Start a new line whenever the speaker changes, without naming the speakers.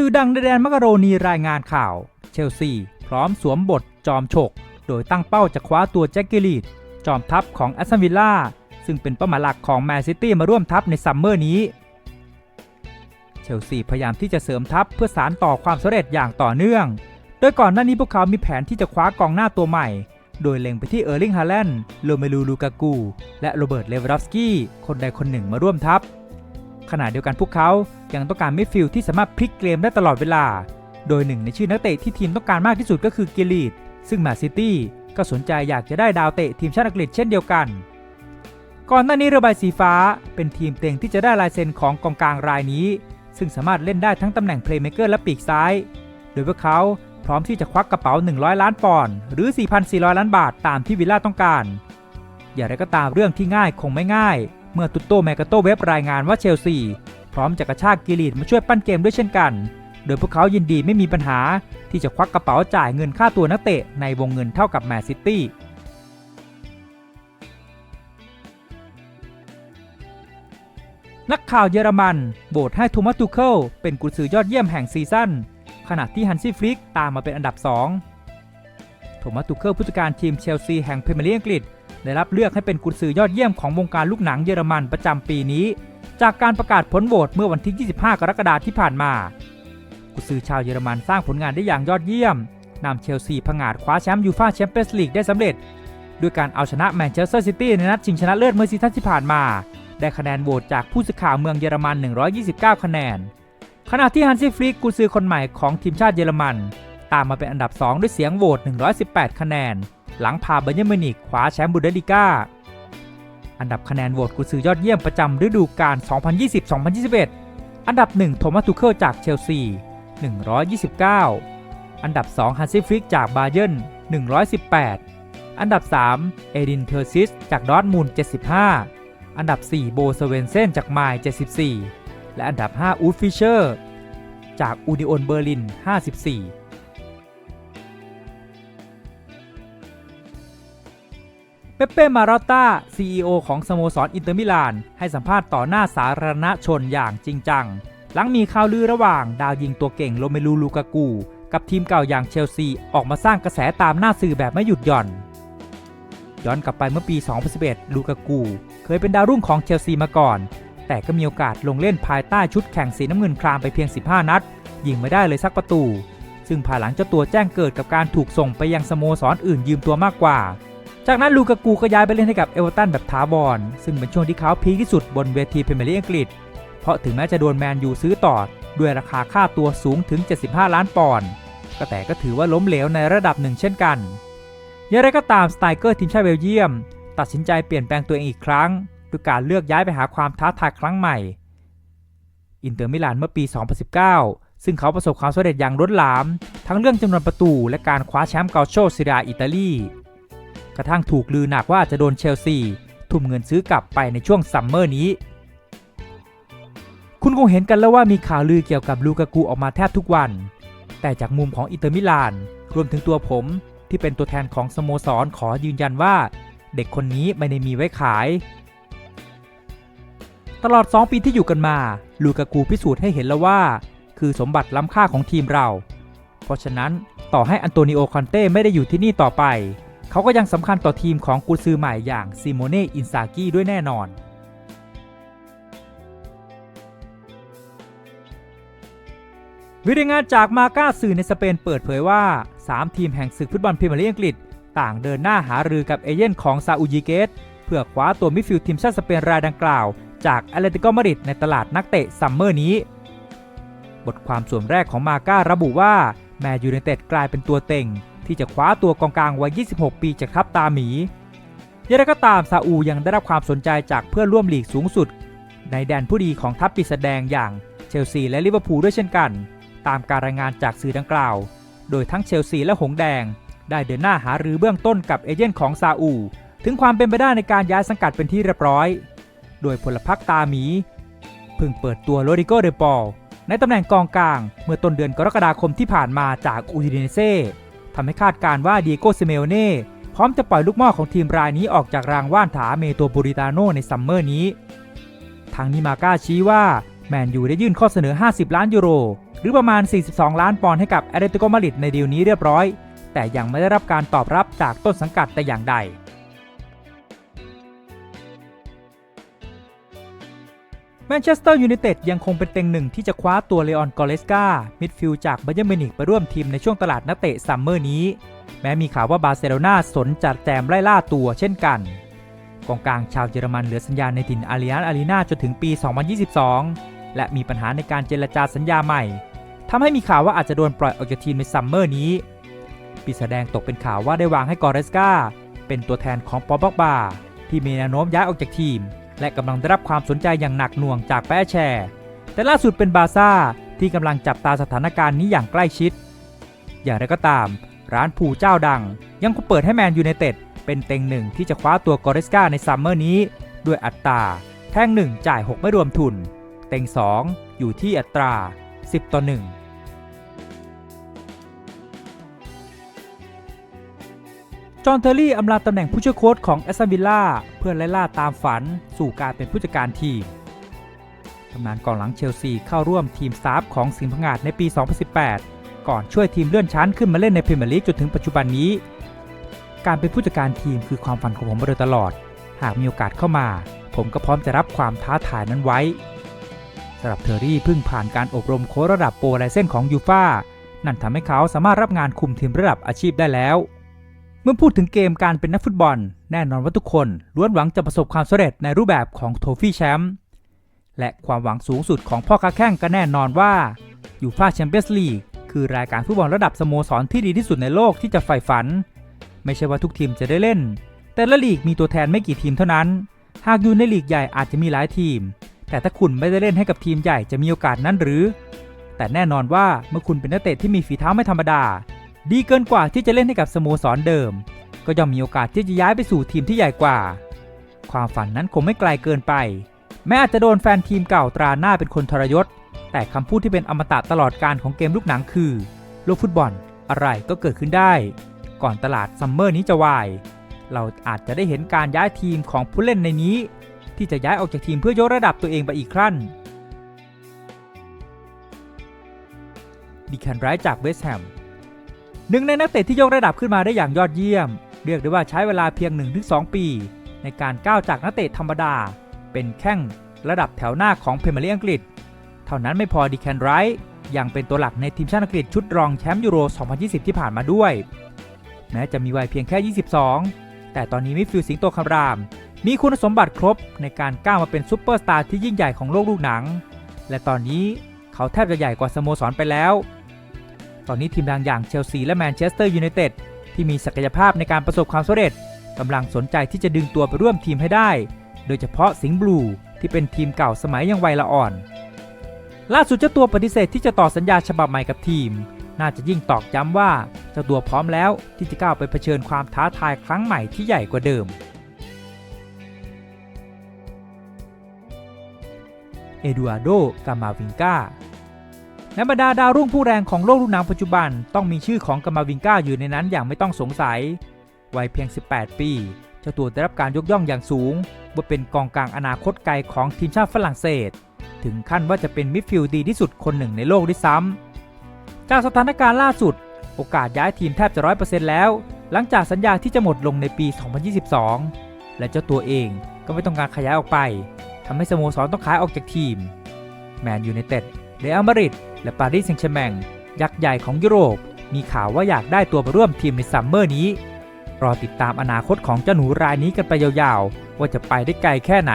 สื่อดังในแดนมักกะโรนีรายงานข่าว เชลซี พร้อมสวมบทจอมฉก โดยตั้งเป้าจะคว้าตัวแจ็คกิลีดจอมทัพของแอสตันวิลล่าซึ่งเป็นเป้าหมายหลักของแมนซิตี้มาร่วมทัพในซัมเมอร์นี้ เชลซีพยายามที่จะเสริมทัพเพื่อสารต่อความสำเร็จอย่างต่อเนื่อง โดยก่อนหน้านี้พวกเขามีแผนที่จะคว้ากองหน้าตัวใหม่ โดยเล็งไปที่เออร์ลิงฮาแลนด์โรเมลูลูกากู และโรเบิร์ตเลวาดอฟสกี้คนใดคนหนึ่งมาร่วมทัพ ขณะเดียวกันพวกเขายังต้องการมิดฟิลด์ที่สามารถพลิกเกมได้ตลอดเวลา โดยหนึ่งในชื่อนักเตะที่ทีมต้องการมากที่สุดก็คือกิลีดซึ่งแมนซิตี้ก็สนใจอยากจะได้ดาวเตะทีมชาติอังกฤษเช่นเดียวกัน ก่อนหน้านี้เรือใบสีฟ้าเป็นทีมเต็งที่จะได้ลายเซ็นของกองกลางรายนี้ ซึ่งสามารถเล่นได้ทั้งตำแหน่งเพลย์เมเกอร์และปีกซ้าย โดยพวกเขาพร้อมที่จะควักกระเป๋า 100 ล้านปอนด์หรือ 4,400 ล้านบาทตามที่วิลล่าต้องการ อย่างไรก็ตามเรื่องที่ง่ายคงไม่ง่าย มื่อตุตโตแมกาโตเว็บรายงานว่าเชลซี พร้อมจะกระชากกิลีดมาช่วยปั้นเกมด้วยเช่นกัน โดยพวกเขายินดีไม่มีปัญหาที่จะควักกระเป๋าจ่ายเงินค่าตัวนักเตะในวงเงินเท่ากับแมนซิตี้นักข่าวเยอรมันโบทให้โทมัสตูเคิลเป็นกุญซือยอดเยี่ยมแห่งซีซั่นขณะที่ฮันซี่ฟลิกตามมาเป็นอันดับ 2 โทมัสตูเคิลผู้จัดการทีมเชลซีแห่งพรีเมียร์ลีกอังกฤษ ได้รับเลือกให้เป็นกุญซือยอดเยี่ยมของวงการลูกหนังเยอรมันประจำปีนี้ จากการประกาศผลโหวตเมื่อวันที่ 25 กรกฎาคมที่ผ่านมา กุญซือชาวเยอรมันสร้างผลงานได้อย่างยอดเยี่ยมนำเชลซีผงาดคว้าแชมป์ยูฟ่าแชมเปี้ยนส์ลีกได้สำเร็จ ด้วยการเอาชนะแมนเชสเตอร์ซิตี้ในนัดชิงชนะเลิศเมื่อซีซั่นที่ผ่านมา ได้คะแนนโหวตจากผู้สื่อข่าวเมืองเยอรมัน 129 คะแนน ขณะที่ฮันซี่ฟลิกกุนซือคนใหม่ของทีมชาติเยอรมัน ตามมาเป็นอันดับ 2 ด้วยเสียงโหวต118 คะแนน หลังพาเบเยมินิกคว้าแชมป์บุนเดสลิก้า อันดับคะแนนโหวตกุซือยอดเยี่ยมประจำฤดูกาล 2020-2021 อันดับ 1 โทมัสทูเคิลจากเชลซี 129 อันดับ 2 ฮันซี่ฟลิกจากบาเยิร์น118 อันดับ 3 เอดินเทอร์ซิสจากดอร์ทมูล75 อันดับ 4 โบสเวนเซนจากไมล์74 และอันดับ 5 อูดฟิเชอร์ จากอูนิโอนเบอร์ลิน 54 เปเป้ มาราต้า CEO ของสโมสรอินเตอร์มิลาน ให้สัมภาษณ์ต่อหน้าสาธารณชนอย่างจริงจัง หลังมีข่าวลือระหว่างดาวยิงตัวเก่งโรเมลูลูกากู กับทีมเก่าอย่างเชลซี ออกมาสร้างกระแสตามหน้าสื่อแบบไม่หยุดหย่อน ย้อนกลับไปเมื่อปี 2011 ลูกากู เคยเป็นดาวรุ่งของเชลซีมาก่อน แต่ก็มีโอกาสลงเล่นภายใต้ชุดแข่งสีน้ำเงินครามไปเพียง 15 นัด ยิงไม่ได้เลยสักประตู ซึ่งภายหลังเจ้าตัวแจ้งเกิดกับการถูกส่งไปยังสโมสรอื่นยืมตัวมากกว่า จากนั้นลูกากูก็ย้ายไปเล่นให้กับเอเวอร์ตันแบบถาวรซึ่งเป็นช่วงที่เขาพีคที่สุดบนเวทีพรีเมียร์ลีกอังกฤษ เพราะถึงแม้จะโดนแมนยูซื้อต่อ ด้วยราคาค่าตัวสูงถึง 75 ล้านปอนด์ก็แต่ก็ถือว่าล้มเหลวในระดับหนึ่งเช่นกันอย่างไรก็ตามสไตเกอร์ทีมชาติเบลเยียม ตัดสินใจเปลี่ยนแปลงตัวเองอีกครั้งด้วยการเลือกย้ายไปหาความท้าทายครั้งใหม่ อินเตอร์มิลานเมื่อปี 2019 ซึ่งเขาประสบความสำเร็จอย่างล้นหลาม ทั้งเรื่องจำนวนประตูและการคว้าแชมป์เกาโชซิราอิตาลี กระทั่งถูกลือหนักว่าจะโดนเชลซีทุ่มเงินซื้อกลับไปในช่วงซัมเมอร์นี้ คุณคงเห็นกันแล้วว่ามีข่าวลือเกี่ยวกับลูกากูออกมาแทบทุกวัน แต่จากมุมของอินเตอร์มิลานรวมถึงตัวผมที่เป็นตัวแทนของสโมสรขอยืนยันว่า เด็กคนนี้ไม่ได้มีไว้ขาย ตลอด 2 ปีที่อยู่กันมา ลูกากูพิสูจน์ให้เห็นแล้วว่า คือสมบัติล้ำค่าของทีมเรา เพราะฉะนั้นต่อให้อันโตนิโอคอนเต้ไม่ได้อยู่ที่นี่ต่อไป เขาก็ยังสำคัญต่อทีมของกุซือใหม่อย่างซิโมเน่อินซากิด้วยแน่นอน วิดีงานจากมาก้าสื่อในสเปนเปิดเผยว่า 3 ทีมแห่งศึกฟุตบอลพรีเมียร์ลีกอังกฤษ ต่างเดินหน้าหารือกับเอเย่นของซาอุยิเกตเพื่อคว้าตัวมิดฟิลด์ทีมชาติสเปนรายดังกล่าว จากแอตเลติโกมาดริดในตลาดนักเตะซัมเมอร์นี้ บทความส่วนแรกของมาก้าระบุว่าแมนยูไนเต็ดกลายเป็นตัวเต็ง ที่จะคว้าตัวกองกลางวัย 26 ปีจากทัพตาหมีอย่างไรก็ตามซาอูยังได้รับความสนใจจากเพื่อนร่วมลีกสูงสุด ในแดนผู้ดีของทัพปีศาจแดงอย่างเชลซีและลิเวอร์พูลด้วยเช่นกัน ตามการรายงานจากสื่อดังกล่าว โดยทั้งเชลซีและหงแดง ได้เดินหน้าหารือเบื้องต้นกับเอเย่นของซาอูถึงความเป็นไปได้ในการย้ายสังกัดเป็นที่เรียบร้อย โดยพลพรรคตาหมีเพิ่งเปิดตัวโรดิโกเดปอลในตำแหน่งกองกลางเมื่อต้นเดือนกรกฎาคมที่ผ่านมาจากอูดิเนเซ่ ทำให้คาดการ์ว่าดีโกเซเมโอเน่พร้อมจะปล่อยลูกหม่อของทีมรายนี้ออกจากรางว่านถาเมโตบูริตาโนในซัมเมอร์นี้ ทางนิมาก้าชี้ว่าแมนยูได้ยื่นข้อเสนอ 50 ล้านยูโร หรือประมาณ 42 ล้านปอนด์ให้กับแอตเลติโกมาริดในดีลนี้เรียบร้อย แต่ยังไม่ได้รับการตอบรับจากต้นสังกัดแต่อย่างใด แมนเชสเตอร์ยูไนเต็ดยังคงเป็นเต็งหนึ่งที่จะคว้าตัวเลออนกอเลสกามิดฟิลด์จากบเย r n มินิกไปร่วมทีมในช่วงตลาดนักเตะซัมเมอร์นี้ แม้มีข่าวว่าบาร์เซโลนาสนจัดแจมไล่ล่าตัวเช่นกัน กองกลางชาวเยอรมันเหลือสัญญาในถิ่นอาริอันอารีนาจนถึงปี 2022 และมีปัญหาในการเจรจาสัญญาใหม่ทำให้มีข่าวว่าอาจจะโดนปล่อยออกจากทีมในซัมเมอร์นี้ปีแสดงตกเป็นข่าวว่าได้วางให้กอเรสกาเป็นตัวแทนของปอบ็อกบาที่มีแนวโน้มย้ายออกจากทีม และกำลังได้รับความสนใจอย่างหนักหน่วงจากแปะแชร์ แต่ล่าสุดเป็นบาซ่าที่กำลังจับตาสถานการณ์นี้อย่างใกล้ชิด อย่างไรก็ตาม ร้านผูเจ้าดัง ยังคงเปิดให้แมนยูไนเต็ดเป็นเต็งหนึ่งที่จะคว้าตัวกอเรสกาในซัมเมอร์นี้ ด้วยอัตรา แท่งหนึ่งจ่าย 6 ไม่รวมทุน เต็ง 2 อยู่ที่อัตรา 10 ต่อ 1 จอห์นเทอร์รี่อำลาตำแหน่งผู้ช่วยโค้ชของแอสตันวิลล่าเพื่อไล่ล่าตามฝันสู่การเป็นผู้จัดการทีมตำนานกองหลังเชลซีเข้าร่วมทีมสตาฟของสิงห์พังงาดในปี 2018 ก่อนช่วยทีมเลื่อนชั้นขึ้นมาเล่นในพรีเมียร์ลีกจนถึงปัจจุบันนี้ การเป็นผู้จัดการทีมคือความฝันของผมมาโดยตลอด หากมีโอกาสเข้ามา ผมก็พร้อมจะรับความท้าทายนั้นไว้สำหรับเทอร์รี่เพิ่งผ่านการอบรมโค้ชระดับโปรไลเซนของยูฟานั่นทำให้เขาสามารถรับงานคุมทีมระดับอาชีพได้แล้ว เมื่อพูดถึงเกมการเป็นนักฟุตบอล แน่นอนว่าทุกคนล้วนหวังจะประสบความสำเร็จในรูปแบบของโทฟี่แชมป์และความหวังสูงสุดของพ่อค้าแข่งก็แน่นอนว่ายูฟาแชมเปี้ยนส์ลีกคือรายการฟุตบอลระดับสโมสรที่ดีที่สุดในโลกที่จะใฝ่ฝัน ไม่ใช่ว่าทุกทีมจะได้เล่น แต่ละลีกมีตัวแทนไม่กี่ทีมเท่านั้น หากอยู่ในลีกใหญ่อาจจะมีหลายทีม แต่ถ้าคุณไม่ได้เล่นให้กับทีมใหญ่จะมีโอกาสนั้นหรือ แต่แน่นอนว่าเมื่อคุณเป็นนักเตะที่มีฝีเท้าไม่ธรรมดา ดีเกินกว่าที่จะเล่นให้กับสโมสรเดิม ก็ย่อมมีโอกาสที่จะย้ายไปสู่ทีมที่ใหญ่กว่า ความฝันนั้นคงไม่ไกลเกินไป แม้อาจจะโดนแฟนทีมเก่าตราหน้าเป็นคนทรยศ แต่คำพูดที่เป็นอมตะตลอดการของเกมลูกหนังคือ โลกฟุตบอลอะไรก็เกิดขึ้นได้ ก่อนตลาดซัมเมอร์นี้จะวาย เราอาจจะได้เห็นการย้ายทีมของผู้เล่นในนี้ ที่จะย้ายออกจากทีมเพื่อยกระดับตัวเองไปอีกขั้นดีแคนไรท์จากเวสต์แฮม หนึ่งในนักเตะที่ยกระดับขึ้นมาได้อย่างยอดเยี่ยม เรียกได้ว่าใช้เวลาเพียง 1-2 ปี ในการก้าวจากนักเตะธรรมดา เป็นแข้งระดับแถวหน้าของพรีเมียร์ลีกอังกฤษ เท่านั้นไม่พอดีแคนไรท์ยังเป็นตัวหลักในทีมชาติอังกฤษชุดรองแชมป์ยูโร 2020 ที่ผ่านมาด้วย แม้จะมีวัยเพียงแค่ 22 แต่ตอนนี้มิฟิลสิงโตคำราม มีคุณสมบัติครบในการก้าวมาเป็นซูเปอร์สตาร์ที่ยิ่งใหญ่ของโลกลูกหนัง และตอนนี้เขาแทบจะใหญ่กว่าสโมสรไปแล้ว ตอนนี้ทีมดังอย่างเชลซีและแมนเชสเตอร์ยูไนเต็ดที่มีศักยภาพในการประสบความสำเร็จกำลังสนใจที่จะดึงตัวไปร่วมทีมให้ได้ โดยเฉพาะสิงห์บลูที่เป็นทีมเก่าสมัยยังวัยละอ่อน ล่าสุดเจ้าตัวปฏิเสธที่จะต่อสัญญาฉบับใหม่กับทีม น่าจะยิ่งตอกย้ำว่าเจ้าตัวพร้อมแล้วที่จะก้าวไปเผชิญความท้าทายครั้งใหม่ที่ใหญ่กว่าเดิม เอดูอาร์โด กามาวิงกา ในบรรดาดาวรุ่งผู้แรงของโลกลูกหนังปัจจุบัน ต้องมีชื่อของกามาวิงกาอยู่ในนั้นอย่างไม่ต้องสงสัย วัยเพียง 18 ปีเจ้าตัวได้รับการยกย่องอย่างสูง ว่าเป็นกองกลางอนาคตไกลของทีมชาติฝรั่งเศส ถึงขั้นว่าจะเป็นมิดฟิลด์ดีที่สุดคนหนึ่งในโลกด้วยซ้ำจากสถานการณ์ล่าสุด โอกาสย้ายทีมแทบจะร้อยเปอร์เซ็นต์แล้ว หลังจากสัญญาที่จะหมดลงในปี 2022 และเจ้าตัวเองก็ไม่ต้องการขยายออกไปทำให้สโมสรต้องขายออกจากทีมแมนยูไนเต็ดเรอัลมาดริด และปารีสแซงต์แชร์แมงยักษ์ใหญ่ของยุโรป มีข่าวว่าอยากได้ตัวไปร่วมทีมในซัมเมอร์นี้ รอติดตามอนาคตของเจ้าหนูรายนี้กันไปยาวๆ ว่าจะไปได้ไกลแค่ไหน